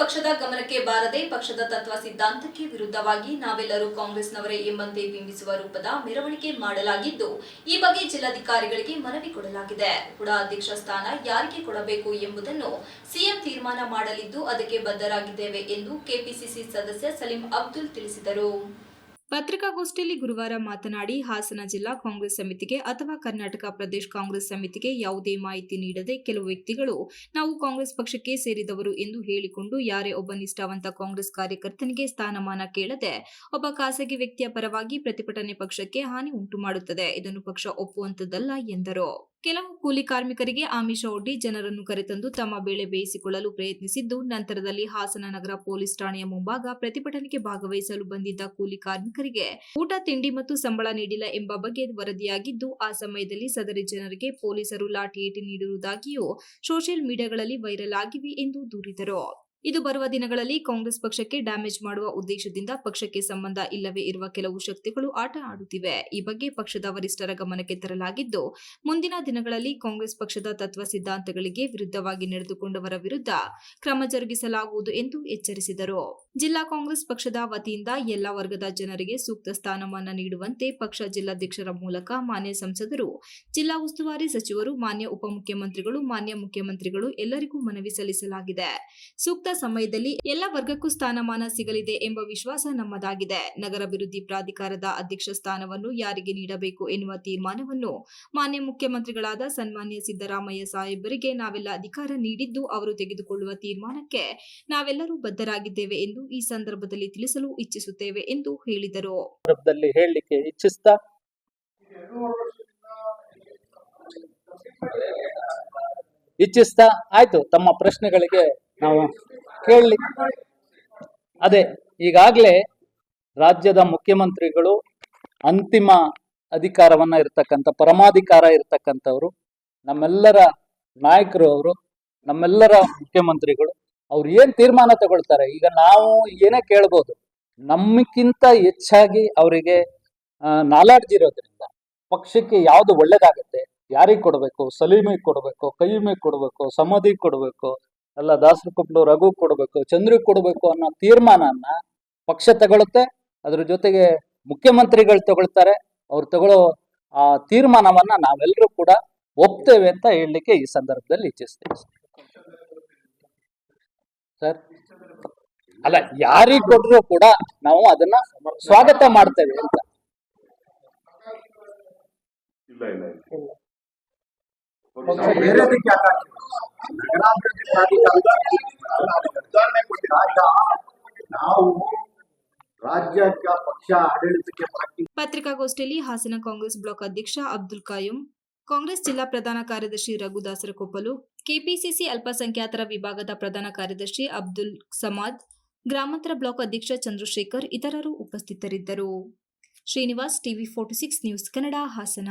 ಪಕ್ಷದ ಗಮನಕ್ಕೆ ಬಾರದೆ ಪಕ್ಷದ ತತ್ವ ಸಿದ್ಧಾಂತಕ್ಕೆ ವಿರುದ್ಧವಾಗಿ ನಾವೆಲ್ಲರೂ ಕಾಂಗ್ರೆಸ್ನವರೇ ಎಂಬಂತೆ ಬಿಂಬಿಸುವ ರೂಪದ ಮೆರವಣಿಗೆ ಮಾಡಲಾಗಿದ್ದು, ಈ ಬಗ್ಗೆ ಜಿಲ್ಲಾಧಿಕಾರಿಗಳಿಗೆ ಮನವಿ ಕೊಡಲಾಗಿದೆ. ಕೂಡ ಅಧ್ಯಕ್ಷ ಸ್ಥಾನ ಯಾರಿಗೆ ಕೊಡಬೇಕು ಎಂಬುದನ್ನು ಸಿಎಂ ತೀರ್ಮಾನ ಮಾಡಲಿದ್ದು, ಅದಕ್ಕೆ ಬದ್ಧರಾಗಿದ್ದೇವೆ ಎಂದು ಕೆಪಿಸಿಸಿ ಸದಸ್ಯ ಸಲೀಂ ಅಬ್ದುಲ್ ತಿಳಿಸಿದರು. ಪತ್ರಿಕಾಗೋಷ್ಠಿಯಲ್ಲಿ ಗುರುವಾರ ಮಾತನಾಡಿ, ಹಾಸನ ಜಿಲ್ಲಾ ಕಾಂಗ್ರೆಸ್ ಸಮಿತಿಗೆ ಅಥವಾ ಕರ್ನಾಟಕ ಪ್ರದೇಶ ಕಾಂಗ್ರೆಸ್ ಸಮಿತಿಗೆ ಯಾವುದೇ ಮಾಹಿತಿ ನೀಡದೆ ಕೆಲವು ವ್ಯಕ್ತಿಗಳು ನಾವು ಕಾಂಗ್ರೆಸ್ ಪಕ್ಷಕ್ಕೆ ಸೇರಿದವರು ಎಂದು ಹೇಳಿಕೊಂಡು, ಯಾರೇ ಒಬ್ಬ ನಿಷ್ಠಾವಂತ ಕಾಂಗ್ರೆಸ್ ಕಾರ್ಯಕರ್ತನಿಗೆ ಸ್ಥಾನಮಾನ ಕೇಳದೆ, ಒಬ್ಬ ಖಾಸಗಿ ವ್ಯಕ್ತಿಯ ಪರವಾಗಿ ಪ್ರತಿಭಟನೆ ಪಕ್ಷಕ್ಕೆ ಹಾನಿ ಉಂಟು ಮಾಡುತ್ತದೆ ಇದನ್ನು ಪಕ್ಷ ಒಪ್ಪುವಂತದ್ದಲ್ಲ ಎಂದರು. ಕೆಲವು ಕೂಲಿ ಕಾರ್ಮಿಕರಿಗೆ ಆಮಿಷ ಒಡ್ಡಿ ಜನರನ್ನು ಕರೆತಂದು ತಮ್ಮ ಬೇಳೆ ಬೇಯಿಸಿಕೊಳ್ಳಲು ಪ್ರಯತ್ನಿಸಿದ್ದು, ನಂತರದಲ್ಲಿ ಹಾಸನ ನಗರ ಪೊಲೀಸ್ ಠಾಣೆಯ ಮುಂಭಾಗ ಪ್ರತಿಭಟನೆಗೆ ಭಾಗವಹಿಸಲು ಬಂದಿದ್ದ ಕೂಲಿ ಕಾರ್ಮಿಕರಿಗೆ ಊಟ, ತಿಂಡಿ ಮತ್ತು ಸಂಬಳ ನೀಡಿಲ್ಲ ಎಂಬ ಬಗ್ಗೆ ವರದಿಯಾಗಿದ್ದು, ಆ ಸಮಯದಲ್ಲಿ ಸದರಿ ಜನರಿಗೆ ಪೊಲೀಸರು ಲಾಠಿ ಏಟಿ ನೀಡಿರುವುದಾಗಿಯೂ ಸೋಷಿಯಲ್ ಮೀಡಿಯಾಗಳಲ್ಲಿ ವೈರಲ್ ಆಗಿವೆ ಎಂದು ದೂರಿದರು. ಇದು ಬರುವ ದಿನಗಳಲ್ಲಿ ಕಾಂಗ್ರೆಸ್ ಪಕ್ಷಕ್ಕೆ ಡ್ಯಾಮೇಜ್ ಮಾಡುವ ಉದ್ದೇಶದಿಂದ ಪಕ್ಷಕ್ಕೆ ಸಂಬಂಧ ಇಲ್ಲವೇ ಇರುವ ಕೆಲವು ಶಕ್ತಿಗಳು ಆಟ ಆಡುತ್ತಿವೆ. ಈ ಬಗ್ಗೆ ಪಕ್ಷದ ವರಿಷ್ಠರ ಗಮನಕ್ಕೆ ತರಲಾಗಿದ್ದು, ಮುಂದಿನ ದಿನಗಳಲ್ಲಿ ಕಾಂಗ್ರೆಸ್ ಪಕ್ಷದ ತತ್ವ ಸಿದ್ಧಾಂತಗಳಿಗೆ ವಿರುದ್ಧವಾಗಿ ನಡೆದುಕೊಂಡವರ ವಿರುದ್ಧ ಕ್ರಮ ಜರುಗಿಸಲಾಗುವುದು ಎಂದು ಎಚ್ಚರಿಸಿದರು. ಜಿಲ್ಲಾ ಕಾಂಗ್ರೆಸ್ ಪಕ್ಷದ ವತಿಯಿಂದ ಎಲ್ಲ ವರ್ಗದ ಜನರಿಗೆ ಸೂಕ್ತ ಸ್ಥಾನಮಾನ ನೀಡುವಂತೆ ಪಕ್ಷ ಜಿಲ್ಲಾಧ್ಯಕ್ಷರ ಮೂಲಕ ಮಾನ್ಯ ಸಂಸದರು, ಜಿಲ್ಲಾ ಉಸ್ತುವಾರಿ ಸಚಿವರು, ಮಾನ್ಯ ಉಪಮುಖ್ಯಮಂತ್ರಿಗಳು, ಮಾನ್ಯ ಮುಖ್ಯಮಂತ್ರಿಗಳು ಎಲ್ಲರಿಗೂ ಮನವಿ ಸಲ್ಲಿಸಲಾಗಿದೆ. ಸೂಕ್ತ ಸಮಯದಲ್ಲಿ ಎಲ್ಲ ವರ್ಗಕ್ಕೂ ಸ್ಥಾನಮಾನ ಸಿಗಲಿದೆ ಎಂಬ ವಿಶ್ವಾಸ ನಮ್ಮದಾಗಿದೆ. ನಗರ ಅಭಿವೃದ್ಧಿ ಪ್ರಾಧಿಕಾರದ ಅಧ್ಯಕ್ಷ ಸ್ಥಾನವನ್ನು ಯಾರಿಗೆ ನೀಡಬೇಕು ಎನ್ನುವ ತೀರ್ಮಾನವನ್ನು ಮಾನ್ಯ ಮುಖ್ಯಮಂತ್ರಿಗಳಾದ ಸನ್ಮಾನ್ಯ ಸಿದ್ದರಾಮಯ್ಯ ಸಾಹೇಬರಿಗೆ ನಾವೆಲ್ಲ ಅಧಿಕಾರ ನೀಡಿದ್ದು ಅವರು ತೆಗೆದುಕೊಳ್ಳುವ ತೀರ್ಮಾನಕ್ಕೆ ನಾವೆಲ್ಲರೂ ಬದ್ಧರಾಗಿದ್ದೇವೆ ಎಂದು ಈ ಸಂದರ್ಭದಲ್ಲಿ ತಿಳಿಸಲು ಇಚ್ಛಿಸುತ್ತೇವೆ ಎಂದು ಹೇಳಿದರು. ಇಚ್ಛಿಸ್ತಾ ಆಯ್ತು ತಮ್ಮ ಪ್ರಶ್ನೆಗಳಿಗೆ ನಾವು ಕೇಳಲಿ ಅದೇ, ಈಗಾಗಲೇ ರಾಜ್ಯದ ಮುಖ್ಯಮಂತ್ರಿಗಳು ಅಂತಿಮ ಅಧಿಕಾರವನ್ನ ಇರ್ತಕ್ಕಂಥ, ಪರಮಾಧಿಕಾರ ಇರ್ತಕ್ಕಂಥವ್ರು, ನಮ್ಮೆಲ್ಲರ ನಾಯಕರು ಅವರು, ನಮ್ಮೆಲ್ಲರ ಮುಖ್ಯಮಂತ್ರಿಗಳು, ಅವ್ರು ಏನ್ ತೀರ್ಮಾನ ತಗೊಳ್ತಾರೆ? ಈಗ ನಾವು ಏನೇ ಕೇಳ್ಬೋದು, ನಮ್ಮಕ್ಕಿಂತ ಹೆಚ್ಚಾಗಿ ಅವರಿಗೆ ನಾಲಾಡ್ಜ್ ಇರೋದ್ರಿಂದ ಪಕ್ಷಕ್ಕೆ ಯಾವ್ದು ಒಳ್ಳೇದಾಗತ್ತೆ, ಯಾರಿಗೆ ಕೊಡಬೇಕು ಸಲೀಮಿಗೆ ಕೊಡಬೇಕು ಕೈಮಿಗೆ ಕೊಡಬೇಕು ಸಮಾಧಿಗೆ ಕೊಡಬೇಕು ಅಲ್ಲ ದಾಸರು ಕೊಟ್ಟು ರಘು ಕೊಡಬೇಕು ಚಂದ್ರಿಗೆ ಕೊಡಬೇಕು ಅನ್ನೋ ತೀರ್ಮಾನನ ಪಕ್ಷ ತಗೊಳುತ್ತೆ. ಅದ್ರ ಜೊತೆಗೆ ಮುಖ್ಯಮಂತ್ರಿಗಳು ತಗೊಳ್ತಾರೆ. ಅವ್ರು ತಗೊಳ್ಳೋ ಆ ತೀರ್ಮಾನವನ್ನ ನಾವೆಲ್ಲರೂ ಕೂಡ ಒಪ್ತೇವೆ ಅಂತ ಹೇಳಲಿಕ್ಕೆ ಈ ಸಂದರ್ಭದಲ್ಲಿ ಇಚ್ಛಿಸ್ತೇವೆ. ಸರ್? ಅಲ್ಲ ಯಾರಿಗೆ ಕೊಟ್ಟರು ಕೂಡ ನಾವು ಅದನ್ನ ಸ್ವಾಗತ ಮಾಡ್ತೇವೆ ಅಂತ. ಇಲ್ಲ ಇಲ್ಲ ನಗರಾಭಿವೃದ್ಧಿ ನಾವು ಪಕ್ಷ ಆಡಳಿತಕ್ಕೆ ಪತ್ರಿಕಾಗೋಷ್ಠಿಯಲ್ಲಿ ಹಾಸನ ಕಾಂಗ್ರೆಸ್ ಬ್ಲಾಕ್ ಅಧ್ಯಕ್ಷ ಅಬ್ದುಲ್ ಕಾಯಂ, ಕಾಂಗ್ರೆಸ್ ಜಿಲ್ಲಾ ಪ್ರಧಾನ ಕಾರ್ಯದರ್ಶಿ ರಘುದಾಸರ ಕೊಪ್ಪಲು, ಕೆಪಿಸಿಸಿ ಅಲ್ಪಸಂಖ್ಯಾತರ ವಿಭಾಗದ ಪ್ರಧಾನ ಕಾರ್ಯದರ್ಶಿ ಅಬ್ದುಲ್ ಸಮಾದ್, ಗ್ರಾಮಾಂತರ ಬ್ಲಾಕ್ ಅಧ್ಯಕ್ಷ ಚಂದ್ರಶೇಖರ್, ಇತರರು ಉಪಸ್ಥಿತರಿದ್ದರು. Srinivas TV forty six news Kannada Hassan.